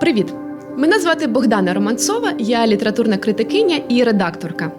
Привіт! Мене звати Богдана Романцова, я літературна критикиня і редакторка.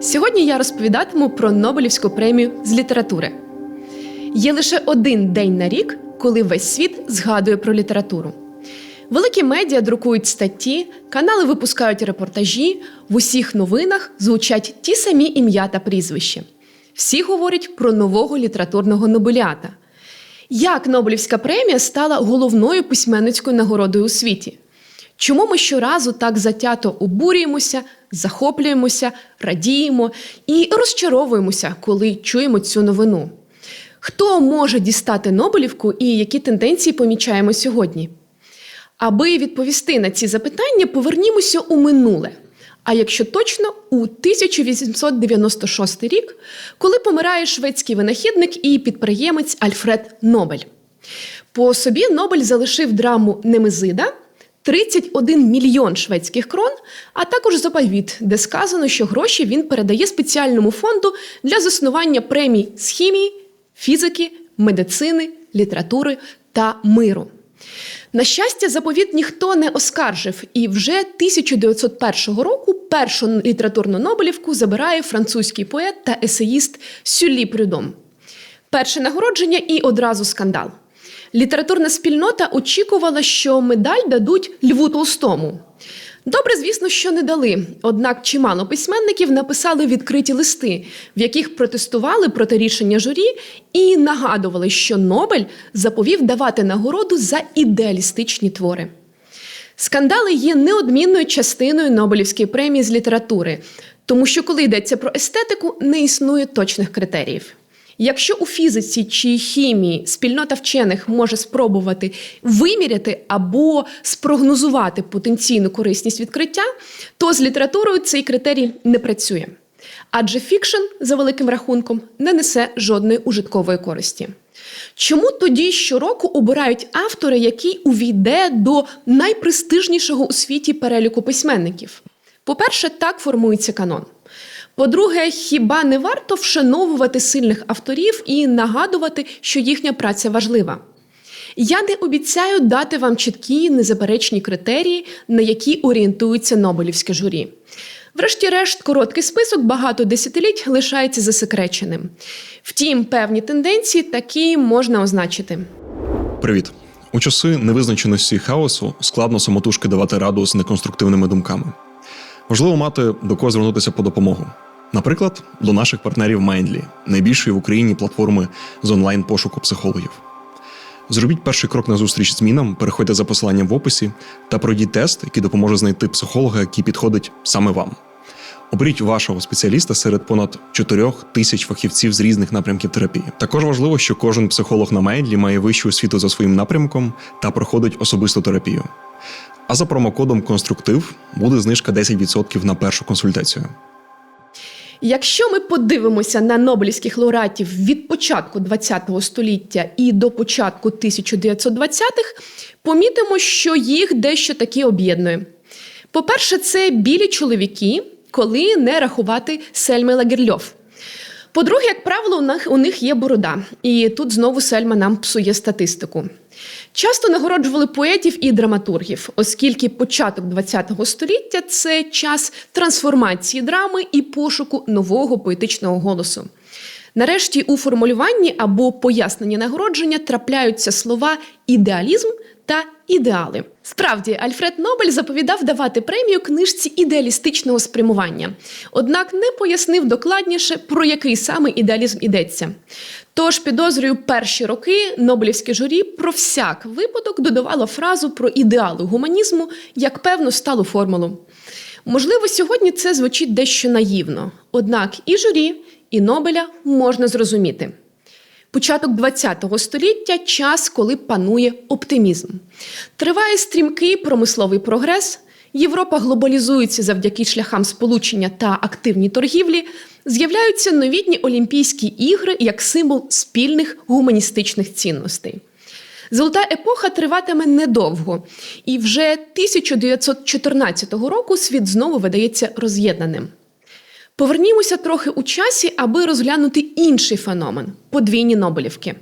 Сьогодні я розповідатиму про Нобелівську премію з літератури. Є лише один день на рік, коли весь світ згадує про літературу. Великі медіа друкують статті, канали випускають репортажі, в усіх новинах звучать ті самі ім'я та прізвища. Всі говорять про нового літературного нобеліата. Як Нобелівська премія стала головною письменницькою нагородою у світі? Чому ми щоразу так затято обурюємося, захоплюємося, радіємо і розчаровуємося, коли чуємо цю новину? Хто може дістати Нобелівку і які тенденції помічаємо сьогодні? Аби відповісти на ці запитання, повернімося у минуле. А якщо точно, у 1896 рік, коли помирає шведський винахідник і підприємець Альфред Нобель. По собі Нобель залишив драму Немезида 31 мільйон шведських крон, а також заповіт, де сказано, що гроші він передає спеціальному фонду для заснування премій з хімії, фізики, медицини, літератури та миру. На щастя, заповіт ніхто не оскаржив, і вже 1901 року першу літературну Нобелівку забирає французький поет та есеїст Сюлі Прюдом. Перше нагородження і одразу скандал. Літературна спільнота очікувала, що медаль дадуть Льву Толстому. Добре, звісно, що не дали. Однак чимало письменників написали відкриті листи, в яких протестували проти рішення журі і нагадували, що Нобель заповів давати нагороду за ідеалістичні твори. Скандали є неодмінною частиною Нобелівської премії з літератури, тому що, коли йдеться про естетику, не існує точних критеріїв. Якщо у фізиці чи хімії спільнота вчених може спробувати виміряти або спрогнозувати потенційну корисність відкриття, то з літературою цей критерій не працює. Адже фікшн, за великим рахунком, не несе жодної ужиткової користі. Чому тоді щороку обирають автора, який увійде до найпрестижнішого у світі переліку письменників? По-перше, так формується канон. По-друге, хіба не варто вшановувати сильних авторів і нагадувати, що їхня праця важлива? Я не обіцяю дати вам чіткі незаперечні критерії, на які орієнтується Нобелівське журі. Врешті-решт, короткий список багато десятиліть лишається засекреченим. Втім, певні тенденції такі можна означити. Привіт. У часи невизначеності хаосу складно самотужки давати раду з неконструктивними думками. Важливо мати до кого звернутися по допомогу. Наприклад, до наших партнерів Mindly, найбільшої в Україні платформи з онлайн пошуку психологів. Зробіть перший крок на зустріч змінам, переходьте за посиланням в описі та пройдіть тест, який допоможе знайти психолога, який підходить саме вам. Оберіть вашого спеціаліста серед понад 4 тисяч фахівців з різних напрямків терапії. Також важливо, що кожен психолог на Mindly має вищу освіту за своїм напрямком та проходить особисту терапію. А за промокодом Конструктив буде знижка 10% на першу консультацію. Якщо ми подивимося на Нобелівських лауреатів від початку ХХ століття і до початку 1920-х, помітимо, що їх дещо таки об'єднує. По-перше, це білі чоловіки, коли не рахувати Сельми Лагерльов. По-друге, як правило, у них, є борода, і тут знову Сельма нам псує статистику. Часто нагороджували поетів і драматургів, оскільки початок ХХ століття це час трансформації драми і пошуку нового поетичного голосу. Нарешті у формулюванні або поясненні нагородження трапляються слова ідеалізм та ідеали. Справді, Альфред Нобель заповідав давати премію книжці ідеалістичного спрямування, однак не пояснив докладніше, про який саме ідеалізм йдеться. Тож, підозрюю, перші роки Нобелівське журі про всяк випадок додавало фразу про ідеали гуманізму як певну сталу формулу. Можливо, сьогодні це звучить дещо наївно, однак і журі, і Нобеля можна зрозуміти. Початок ХХ століття час, коли панує оптимізм. Триває стрімкий промисловий прогрес. Європа глобалізується завдяки шляхам сполучення та активній торгівлі. З'являються новітні Олімпійські ігри як символ спільних гуманістичних цінностей. Золота епоха триватиме недовго, і вже 1914 року світ знову видається роз'єднаним. Повернімося трохи у часі, аби розглянути інший феномен подвійні Нобелівки.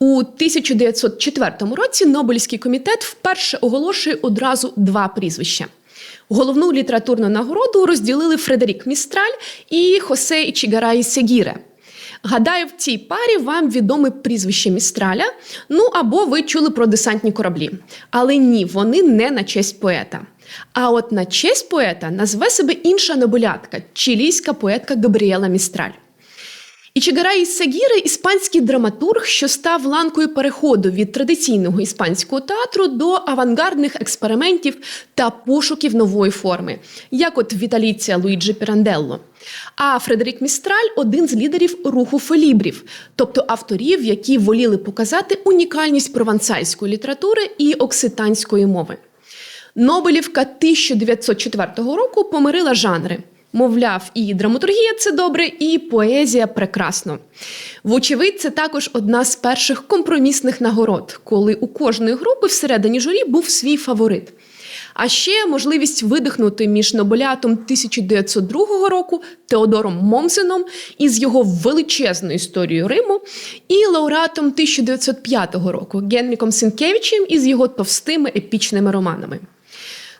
У 1904 році Нобелівський комітет вперше оголошує одразу два прізвища. Головну літературну нагороду розділили Фредерік Містраль і Хосе Ічігараї Сегіре. Гадаю, в цій парі вам відоме прізвище Містраля. Ну або ви чули про десантні кораблі. Але ні, вони не на честь поета. А от на честь поета назве себе інша нобелятка чилійська поетка Габріела Містраль. Ічігараї Сагіре – іспанський драматург, що став ланкою переходу від традиційного іспанського театру до авангардних експериментів та пошуків нової форми, як от в італійця Луїджі Піранделло. А Фредерік Містраль один з лідерів руху фелібрів, тобто авторів, які воліли показати унікальність провансальської літератури і окситанської мови. Нобелівка 1904 року помирила жанри. Мовляв, і драматургія це добре, і поезія прекрасно. Вочевидь, це також одна з перших компромісних нагород, коли у кожної групи всередині журі був свій фаворит. А ще можливість видихнути між Нобелятом 1902 року Теодором Момсеном із його величезною історією Риму, і лауреатом 1905 року Генріком Сінкевичем із його товстими епічними романами.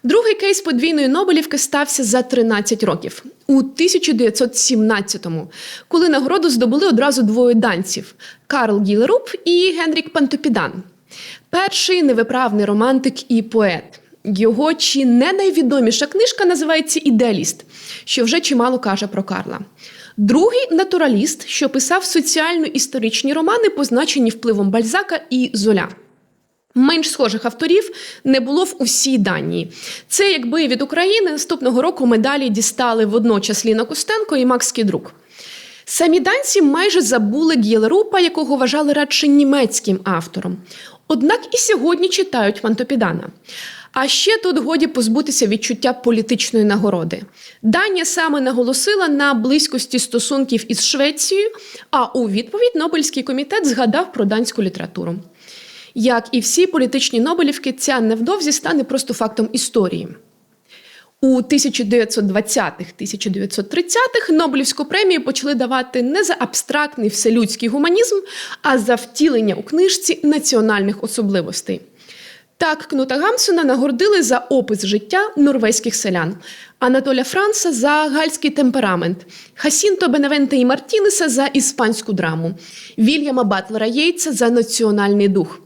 Другий кейс подвійної Нобелівки стався за 13 років у 1917-му, коли нагороду здобули одразу двоє данців Карл Гілеруп і Генрік Пантопідан. Перший невиправний романтик і поет. Його чи не найвідоміша книжка називається Ідеаліст, що вже чимало каже про Карла. Другий натураліст, що писав соціально-історичні романи, позначені впливом Бальзака і Золя. Менш схожих авторів не було в усій Данії. Це якби від України наступного року медалі дістали водночас Ліна Костенко і Макс Кідрук. Самі данці майже забули Гєлерупа, якого вважали радше німецьким автором. Однак і сьогодні читають Мантопідана. А ще тут годі позбутися відчуття політичної нагороди. Данія саме наголосила на близькості стосунків із Швецією, а у відповідь Нобелівський комітет згадав про данську літературу. Як і всі політичні Нобелівки, ця невдовзі стане просто фактом історії. У 1920-1930-х Нобелівську премію почали давати не за абстрактний вселюдський гуманізм, а за втілення у книжці національних особливостей. Так, Кнута Гамсуна нагордили за опис життя норвезьких селян, Анатоля Франса за гальський темперамент, Хасінто Беневенте і Мартінеса за іспанську драму, Вільяма Батлера Єйца за національний дух.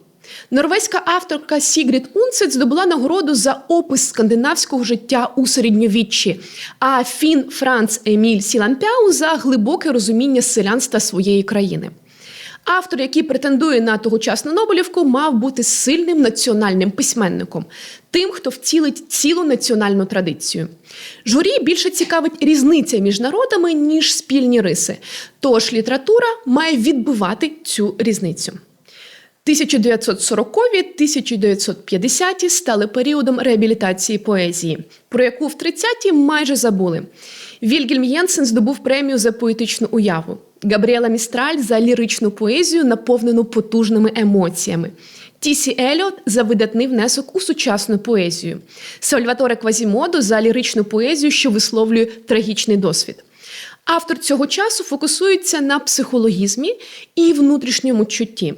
Норвезька авторка Сігрід Унцет здобула нагороду за опис скандинавського життя у середньовіччі, а фін Франц Еміль Сіланпяу за глибоке розуміння селянства своєї країни. Автор, який претендує на тогочасну Нобелівку, мав бути сильним національним письменником, тим, хто вцілить цілу національну традицію. Журі більше цікавить різниця між народами, ніж спільні риси. Тож література має відбивати цю різницю. 1940-1950 стали періодом реабілітації поезії, про яку в 30-ті майже забули. Вільгельм Єнсен здобув премію за поетичну уяву. Габріела Містраль за ліричну поезію, наповнену потужними емоціями. Тісі Еліот за видатний внесок у сучасну поезію. Сальваторе Квазімодо за ліричну поезію, що висловлює трагічний досвід. Автор цього часу фокусується на психологізмі і внутрішньому чутті.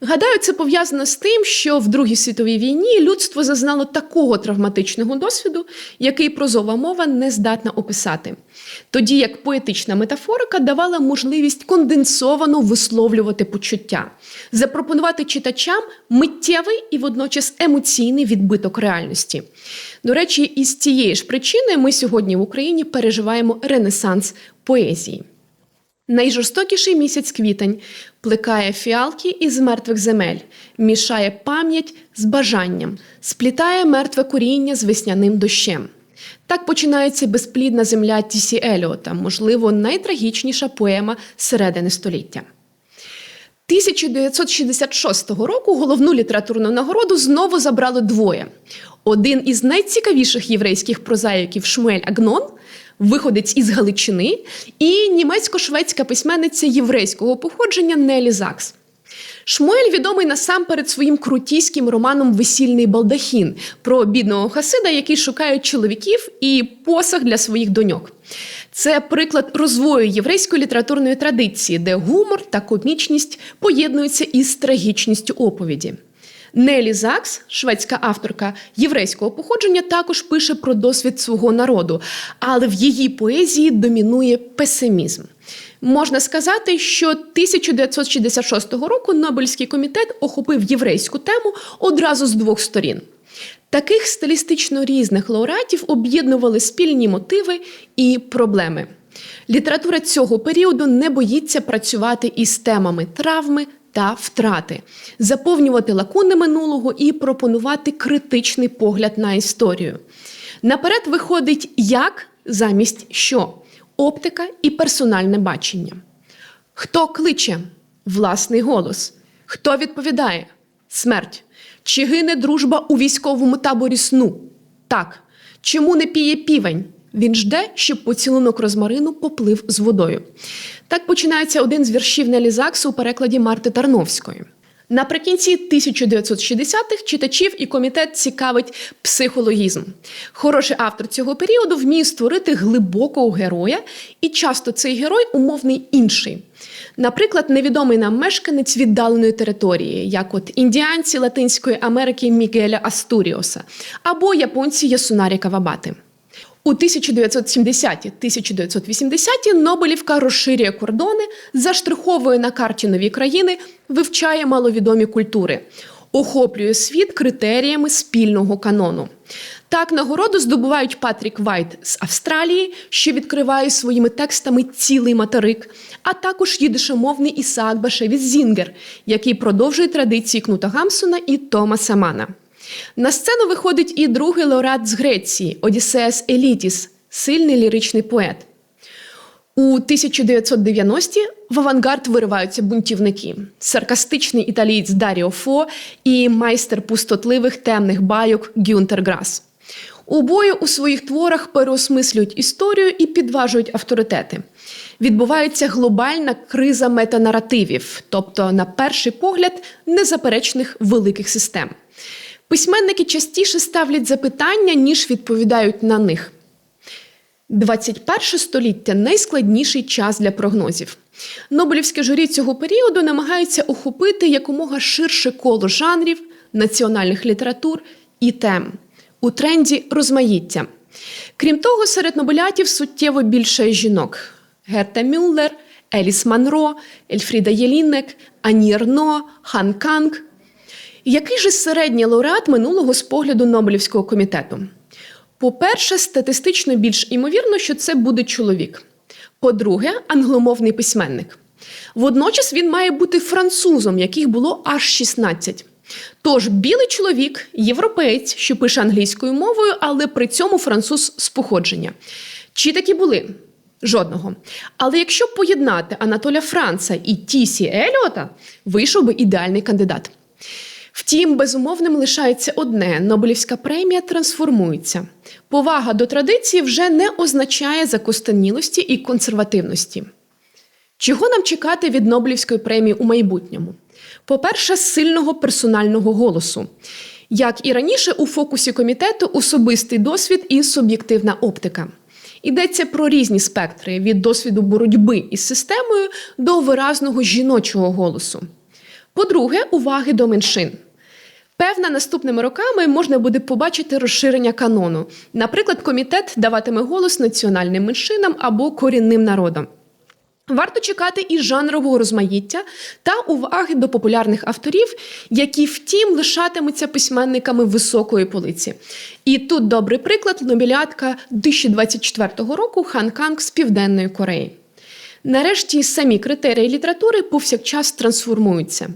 Гадаю, це пов'язано з тим, що в Другій світовій війні людство зазнало такого травматичного досвіду, який прозова мова не здатна описати. Тоді як поетична метафорика давала можливість конденсовано висловлювати почуття, запропонувати читачам миттєвий і водночас емоційний відбиток реальності. До речі, із цієї ж причини ми сьогодні в Україні переживаємо ренесанс поезії. Найжорстокіший місяць квітень плекає фіалки із мертвих земель, мішає пам'ять з бажанням, сплітає мертве коріння з весняним дощем. Так починається безплідна земля Тісі Еліота, можливо, найтрагічніша поема середини століття. 1966 року головну літературну нагороду знову забрали двоє. Один із найцікавіших єврейських прозаїків Шмуель Агнон, виходець із Галичини, і німецько-шведська письменниця єврейського походження Нелі Закс. Шмуель відомий насамперед своїм крутійським романом Весільний балдахін про бідного хасида, який шукає чоловіків і посаг для своїх доньок. Це приклад розвою єврейської літературної традиції, де гумор та комічність поєднуються із трагічністю оповіді. Нелі Закс, шведська авторка єврейського походження, також пише про досвід свого народу, але в її поезії домінує песимізм. Можна сказати, що 1966 року Нобелівський комітет охопив єврейську тему одразу з двох сторін. Таких стилістично різних лауреатів об'єднували спільні мотиви і проблеми. Література цього періоду не боїться працювати із темами травми та втрати, заповнювати лакуни минулого і пропонувати критичний погляд на історію. Наперед виходить як замість що оптика і персональне бачення. Хто кличе? Власний голос. Хто відповідає? Смерть. Чи гине дружба у військовому таборі сну? Так. Чому не піє півень? Він жде, щоб поцілунок розмарину поплив з водою. Так починається один з віршів Нелі Заксу у перекладі Марти Тарновської. Наприкінці 1960-х читачів і комітет цікавить психологізм. Хороший автор цього періоду вміє створити глибокого героя, і часто цей герой умовний інший. Наприклад, невідомий нам мешканець віддаленої території, як от індіанці Латинської Америки Мігеля Астуріоса або японці Ясунарі Кавабати. У 1970-1980 Нобелівка розширює кордони, заштриховує на карті нові країни, вивчає маловідомі культури, охоплює світ критеріями спільного канону. Так нагороду здобувають Патрік Вайт з Австралії, що відкриває своїми текстами цілий материк, а також їдишомовний Ісаак Башевіц Зінгер, який продовжує традиції Кнута Гамсона і Томаса Мана. На сцену виходить і другий лауреат з Греції Одіссеас Елітіс, сильний ліричний поет. У 1990-ті в авангард вириваються бунтівники, саркастичний італієць Даріо Фо і майстер пустотливих темних байок Гюнтер Грас. Обоє у своїх творах переосмислюють історію і підважують авторитети. Відбувається глобальна криза метанаративів, тобто, на перший погляд, незаперечних великих систем. Письменники частіше ставлять запитання, ніж відповідають на них. 21 століття найскладніший час для прогнозів. Нобелівське журі цього періоду намагається охопити якомога ширше коло жанрів, національних літератур і тем у тренді розмаїття. Крім того, серед нобелятів суттєво більше жінок: Герта Мюллер, Еліс Манро, Ельфріда Єлінек, Ані Ерно, Хан Канг. Який же середній лауреат минулого з погляду Нобелівського комітету? По-перше, статистично більш імовірно, що це буде чоловік. По-друге, англомовний письменник. Водночас він має бути французом, яких було аж 16. Тож білий чоловік, європеєць, що пише англійською мовою, але при цьому француз з походження. Чи такі були? Жодного. Але якщо поєднати Анатоля Франца і Тісі Еліота, вийшов би ідеальний кандидат. Втім, безумовним лишається одне: Нобелівська премія трансформується. Повага до традиції вже не означає закостенілості і консервативності. Чого нам чекати від Нобелівської премії у майбутньому? По-перше, сильного персонального голосу. Як і раніше, у фокусі комітету особистий досвід і суб'єктивна оптика. Йдеться про різні спектри від досвіду боротьби із системою до виразного жіночого голосу. По-друге, уваги до меншин. Певно, наступними роками можна буде побачити розширення канону. Наприклад, комітет даватиме голос національним меншинам або корінним народам. Варто чекати і жанрового розмаїття та уваги до популярних авторів, які втім лишатимуться письменниками високої полиці. І тут добрий приклад нобілятка 2024 року Хан Канг з Південної Кореї. Нарешті самі критерії літератури повсякчас трансформуються.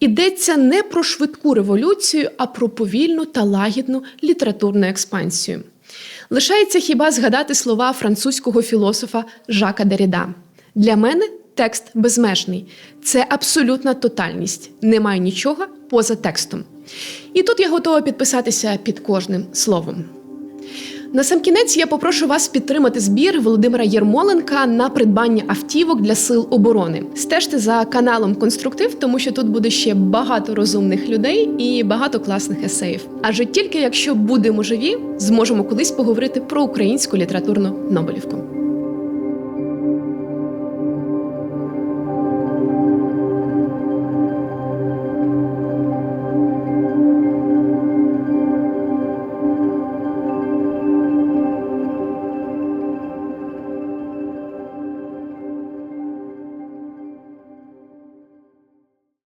Ідеться не про швидку революцію, а про повільну та лагідну літературну експансію. Лишається хіба згадати слова французького філософа Жака Деріда. Для мене текст безмежний. Це абсолютна тотальність. Немає нічого поза текстом. І тут я готова підписатися під кожним словом. На сам кінець я попрошу вас підтримати збір Володимира Єрмоленка на придбання автівок для сил оборони. Стежте за каналом Конструктив, тому що тут буде ще багато розумних людей і багато класних есеїв. Адже тільки якщо будемо живі, зможемо колись поговорити про українську літературну Нобелівку.